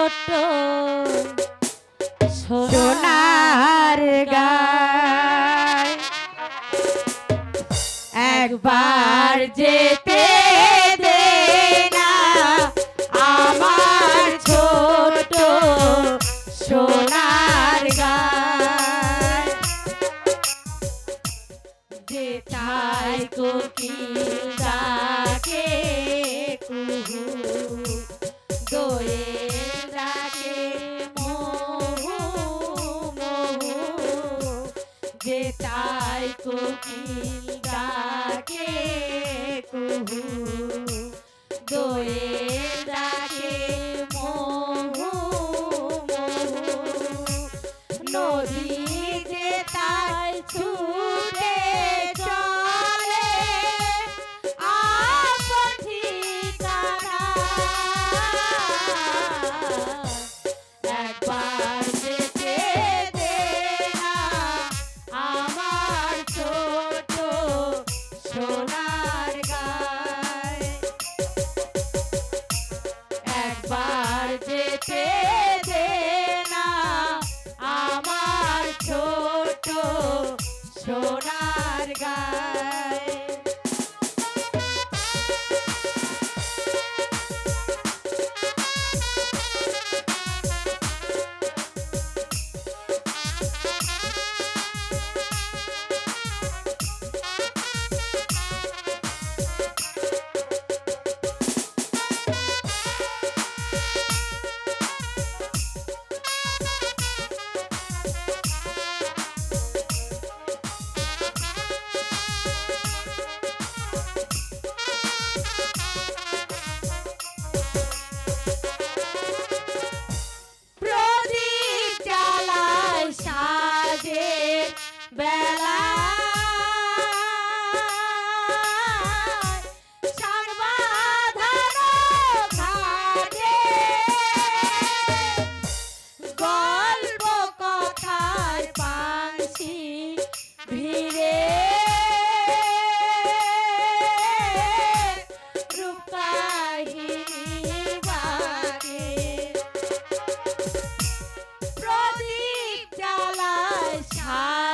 ছোট Rosie.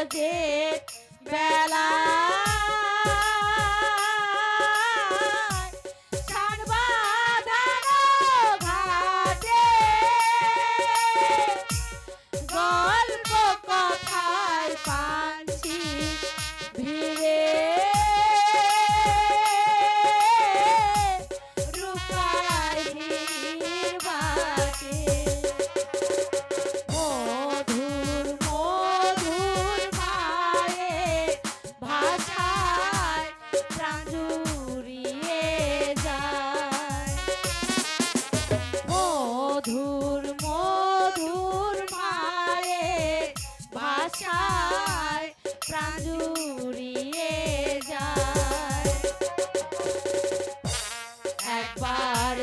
মাঝে বেলা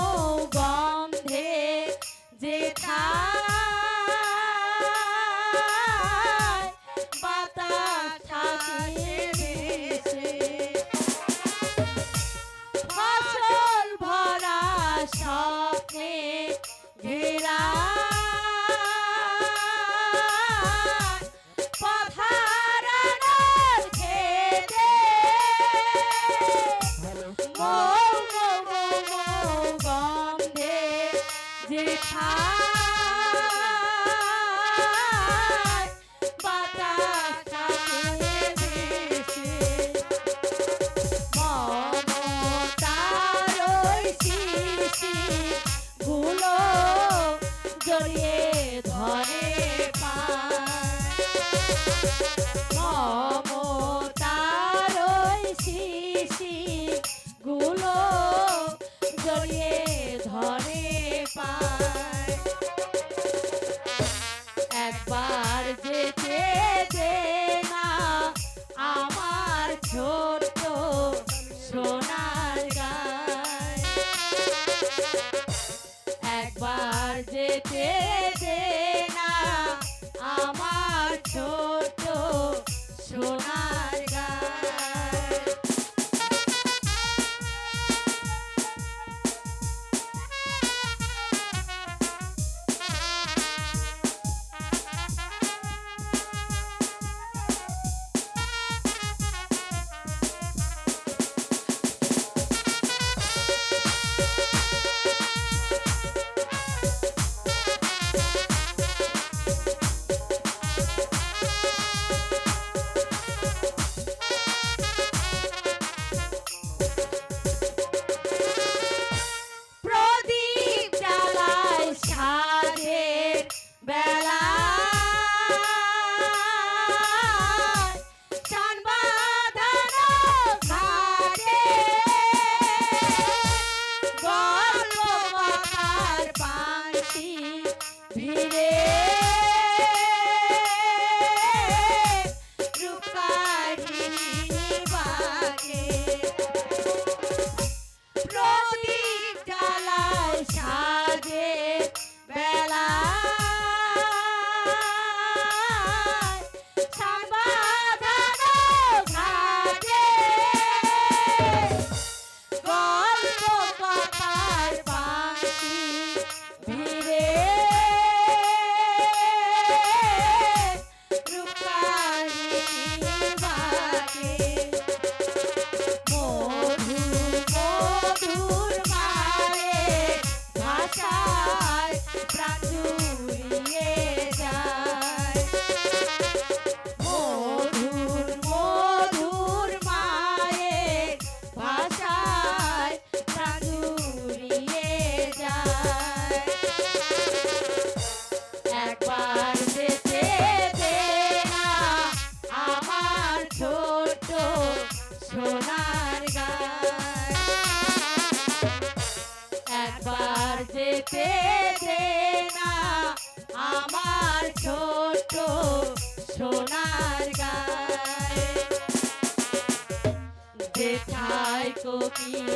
Oh. আর যেতে দে না আমার ছোট সোনার গায়। যেঠাই কোকিল